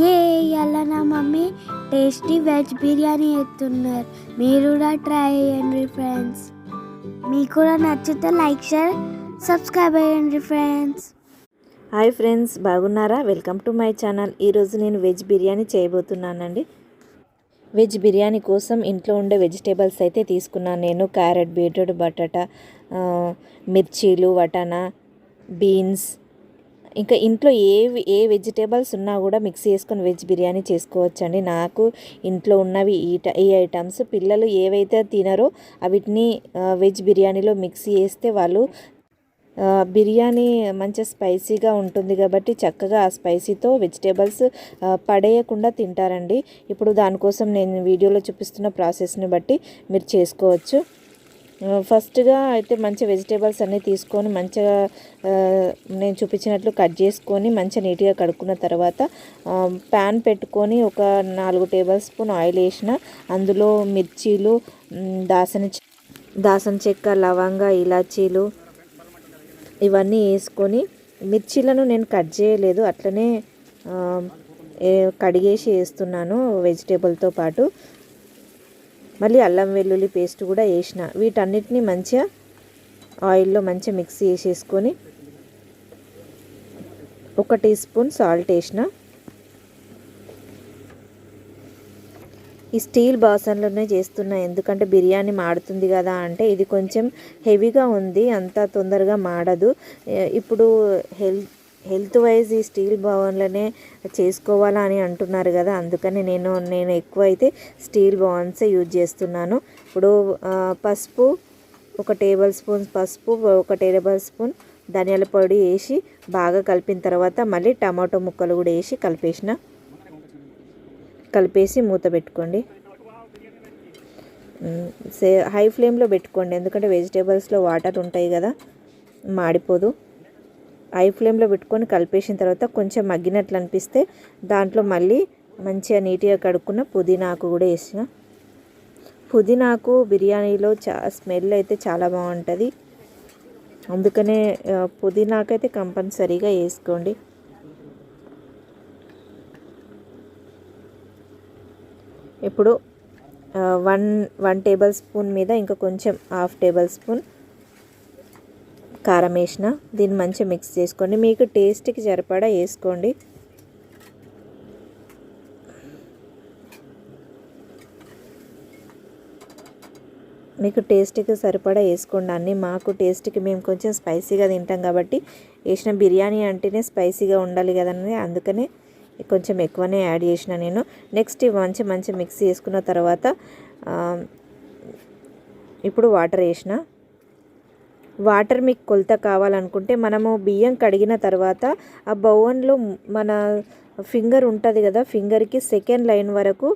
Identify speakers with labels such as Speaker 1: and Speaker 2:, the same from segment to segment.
Speaker 1: ఏ ఇవాళ నా mummy? Tasty veg biryani ఎత్తున్నారు. మీరు కూడా ట్రై చేయండి ఫ్రెండ్స్. మీకు కూడా నచ్చితే లైక్ షేర్ సబ్స్క్రైబ్ అయ్యండి ఫ్రెండ్స్.
Speaker 2: హాయ్ ఫ్రెండ్స్ బాగున్నారా? Welcome to my channel. ఈరోజు నేను వెజ్ బిర్యానీ చేయబోతున్నానండి. వెజ్ బిర్యానీ కోసం ఇంట్లో ఉండే వెజిటేబుల్స్ అయితే తీసుకున్నాను నేను. క్యారెట్ బీట్రూట్ బటాటా మిర్చీలు వటానా బీన్స్ ఇంకా ఇంట్లో ఏ ఏ వెజిటేబుల్స్ ఉన్నా కూడా మిక్స్ చేసుకొని వెజ్ బిర్యానీ చేసుకోవచ్చండి. నాకు ఇంట్లో ఉన్నవి ఈ ఈ ఐటమ్స్. పిల్లలు ఏవైతే తినరో వీటిని వెజ్ బిర్యానీలో మిక్స్ చేస్తే వాళ్ళు బిర్యానీ మంచి స్పైసీగా ఉంటుంది కాబట్టి చక్కగా ఆ స్పైసీతో వెజిటేబుల్స్ పడేయకుండా తింటారండి. ఇప్పుడు దానికోసం నేను వీడియోలో చూపిస్తున్న ప్రాసెస్ని బట్టి మీరు చేసుకోవచ్చు. ఫస్ట్గా అయితే మంచి వెజిటేబుల్స్ అన్నీ తీసుకొని మంచిగా నేను చూపించినట్లు కట్ చేసుకొని మంచిగా నీట్గా కడుక్కున్న తర్వాత ప్యాన్ పెట్టుకొని ఒక నాలుగు టేబుల్ స్పూన్ ఆయిల్ వేసిన అందులో మిర్చీలు దాసన దాసన చెక్క లవంగ ఇలాచీలు ఇవన్నీ వేసుకొని మిర్చీలను నేను కట్ చేయలేదు అట్లనే కడిగేసి వేస్తున్నాను వెజిటేబుల్తో పాటు. మళ్ళీ అల్లం వెల్లుల్లి పేస్ట్ కూడా వేసిన. వీటన్నిటిని మంచిగా ఆయిల్లో మంచిగా మిక్స్ చేసేసుకొని ఒక టీ స్పూన్ సాల్ట్ వేసిన. ఈ స్టీల్ బాసన్లోనే చేస్తున్నా ఎందుకంటే బిర్యానీ మాడుతుంది కదా అంటే ఇది కొంచెం హెవీగా ఉంది అంత తొందరగా మాడదు. ఇప్పుడు హెల్త్ హెల్త్ వైజ్ ఈ స్టీల్ బౌన్లోనే చేసుకోవాలా అని అంటున్నారు కదా. అందుకని నేను నేను ఎక్కువ అయితే స్టీల్ బౌన్సే యూజ్ చేస్తున్నాను. ఇప్పుడు పసుపు ఒక టేబుల్ స్పూన్ పసుపు ఒక టేబుల్ స్పూన్ ధనియాల పొడి వేసి బాగా కలిపిన తర్వాత మళ్ళీ టమాటో ముక్కలు కూడా వేసి కలిపేసిన కలిపేసి మూత పెట్టుకోండి. సే హై ఫ్లేమ్లో పెట్టుకోండి. ఎందుకంటే వెజిటేబుల్స్లో వాటర్ ఉంటాయి కదా మాడిపోదు. హై ఫ్లేమ్లో పెట్టుకొని కలిపేసిన తర్వాత కొంచెం మగ్గినట్లు అనిపిస్తే దాంట్లో మళ్ళీ మంచిగా నీట్గా కడుక్కున్న పుదీనాకు కూడా వేసిన. పుదీనాకు బిర్యానీలో చా స్మెల్ అయితే చాలా బాగుంటుంది. అందుకనే పుదీనాకైతే కంపల్సరీగా వేసుకోండి. ఇప్పుడు వన్ వన్ టేబుల్ స్పూన్ మీద ఇంకా కొంచెం హాఫ్ టేబుల్ స్పూన్ కారం వేసిన దీన్ని మంచిగా మిక్స్ చేసుకోండి. మీకు టేస్ట్కి సరిపడా వేసుకోండి. మీకు టేస్ట్కి సరిపడా వేసుకోండి. అన్నీ మాకు టేస్ట్కి మేము కొంచెం స్పైసీగా తింటాం కాబట్టి వేసిన బిర్యానీ అంటేనే స్పైసీగా ఉండాలి కదండి అందుకనే కొంచెం ఎక్కువనే యాడ్ చేసిన నేను. నెక్స్ట్ మంచి మంచి మిక్స్ చేసుకున్న తర్వాత ఇప్పుడు వాటర్ వేసిన. వాటర్ మీకు కొలత కావాలనుకుంటే మనము బియ్యం కడిగిన తర్వాత ఆ బౌన్లో మన ఫింగర్ ఉంటుంది కదా ఫింగర్కి సెకండ్ లైన్ వరకు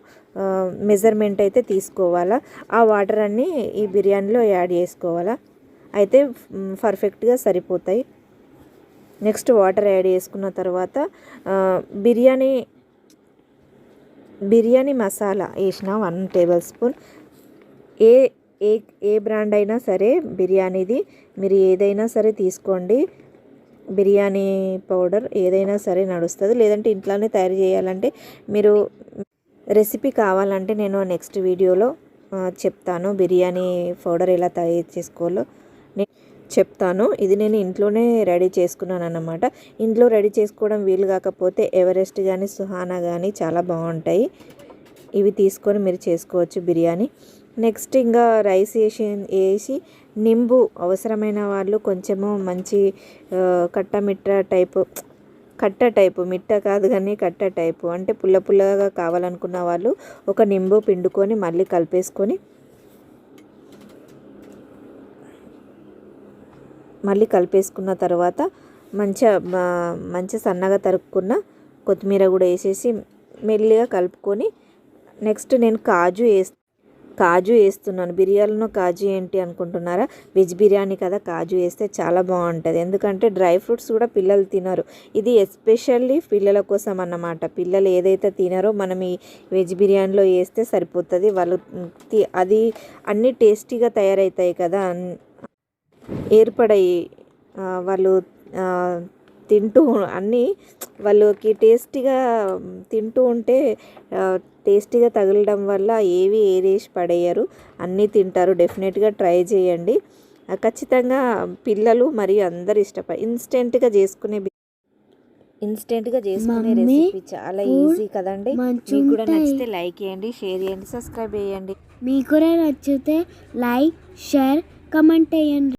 Speaker 2: మెజర్మెంట్ అయితే తీసుకోవాలా. ఆ వాటర్ అన్నీ ఈ బిర్యానీలో యాడ్ చేసుకోవాలా. అయితే పర్ఫెక్ట్గా సరిపోతాయి. నెక్స్ట్ వాటర్ యాడ్ చేసుకున్న తర్వాత బిర్యానీ బిర్యానీ మసాలా వేసిన వన్ టేబుల్ స్పూన్. ఏ ఏ ఏ బ్రాండ్ అయినా సరే బిర్యానీది మీరు ఏదైనా సరే తీసుకోండి. బిర్యానీ పౌడర్ ఏదైనా సరే నడుస్తుంది. లేదంటే ఇంట్లోనే తయారు చేయాలంటే మీరు రెసిపీ కావాలంటే నేను నెక్స్ట్ వీడియోలో చెప్తాను బిర్యానీ పౌడర్ ఎలా తయారు చేసుకోవాలో. నేను చెప్తాను. ఇది నేను ఇంట్లోనే రెడీ చేసుకున్నాను అన్నమాట ఇంట్లో రెడీ చేసుకోవడం వీలు కాకపోతే ఎవరెస్ట్ కానీ సుహానా కానీ చాలా బాగుంటాయి. ఇవి తీసుకొని మీరు చేసుకోవచ్చు బిర్యానీ. నెక్స్ట్ ఇంకా రైస్ వేసి వేసి నింబు అవసరమైన వాళ్ళు కొంచెము మంచి కట్ట మిట్ట టైపు కట్ట టైపు మిట్ట కాదు కానీ కట్ట టైపు అంటే పుల్ల పుల్లగా కావాలనుకున్న వాళ్ళు ఒక నింబు పిండుకొని మళ్ళీ కలిపేసుకొని మళ్ళీ కలిపేసుకున్న తర్వాత మంచిగా మంచి మంచిగా సన్నగా తరుక్కున్న కొత్తిమీర కూడా వేసేసి మెల్లిగా కలుపుకొని నెక్స్ట్ నేను కాజు వేస్తాను కాజు వేస్తున్నాను. బిర్యానీలో కాజు ఏంటి అనుకుంటున్నారా? వెజ్ బిర్యానీ కదా కాజు వేస్తే చాలా బాగుంటుంది. ఎందుకంటే డ్రై ఫ్రూట్స్ కూడా పిల్లలు తినరు. ఇది ఎస్పెషల్లీ పిల్లల కోసం అన్నమాట. పిల్లలు ఏదైతే తినరో మనం ఈ వెజ్ బిర్యానీలో వేస్తే సరిపోతుంది. వాళ్ళు తి- అది అన్నీ టేస్టీగా తయారవుతాయి కదా. అన్- ఏర్పడాయి వాళ్ళు తింటూ అన్నీ వాళ్ళకి టేస్టీగా తింటూ ఉంటే టేస్టీగా తగలడం వల్ల ఏవి ఏరేసి పడేయరు. అన్నీ తింటారు. డెఫినెట్గా ట్రై చేయండి. ఖచ్చితంగా పిల్లలు మరియు అందరు ఇష్టపడి ఇన్స్టెంట్గా చేసుకునే ఇన్స్టెంట్గా చేసుకునే రెసిపీ చాలా ఈజీ కదండి. మీకు కూడా. నచ్చితే లైక్ చేయండి షేర్ చేయండి సబ్స్క్రైబ్ చేయండి.
Speaker 1: మీకు కూడా నచ్చితే లైక్ షేర్ కమెంట్ చేయండి.